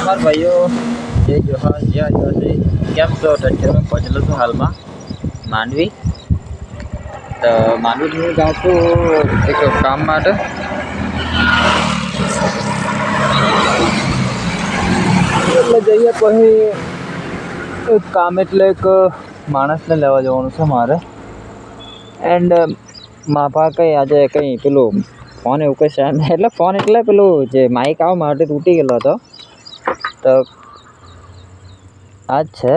નમસ્કાર ભાઈઓ જય જોહાર જય આદિવાસી કેમ છો? અત્યારે પહોંચેલો છું હાલમાં માંડવી. તો માંડવી હું જાઉં છું એક કામ માટે. એટલે જઈએ પછી એક કામ એટલે એક માણસને લેવા જવાનું છે મારે. એન્ડ માપા કંઈ આજે કંઈ પેલું ફોન એવું કંઈ છે એટલે ફોન એટલે પેલું જે માઇક આવવા માટે તૂટી ગયેલો હતો. તો આ જ છે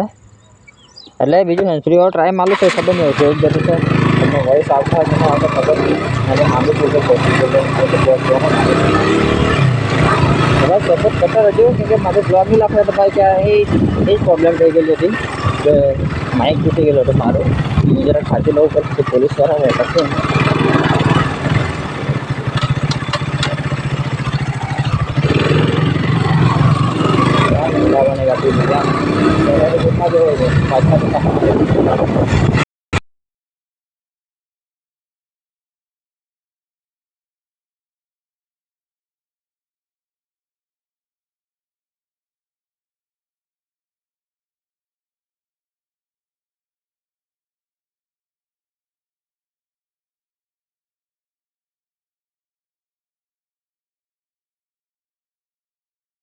એટલે બીજું હેન્ડફ્રી વાળો ટ્રાય મારું છે ખબર નહીં કેવું બધું છે તમને વોઇસ આવતા હોય કે ન આવતા ખબર નહીં એટલે મારું પૂછે પહોંચી ગયેલો હવે સપોર્ટ કરતા રહેજો કેમ કે મારે બ્લોગ નહીં લાગતા તો ભાઈ ત્યાં એ એ જ પ્રોબ્લેમ થઈ ગયેલી હતી કે માઇક તૂટી ગયેલો હતો મારો હું જરા ખાતી લઉં પછી પોલીસ વાળા રહેતા છે la negatividad. Pero es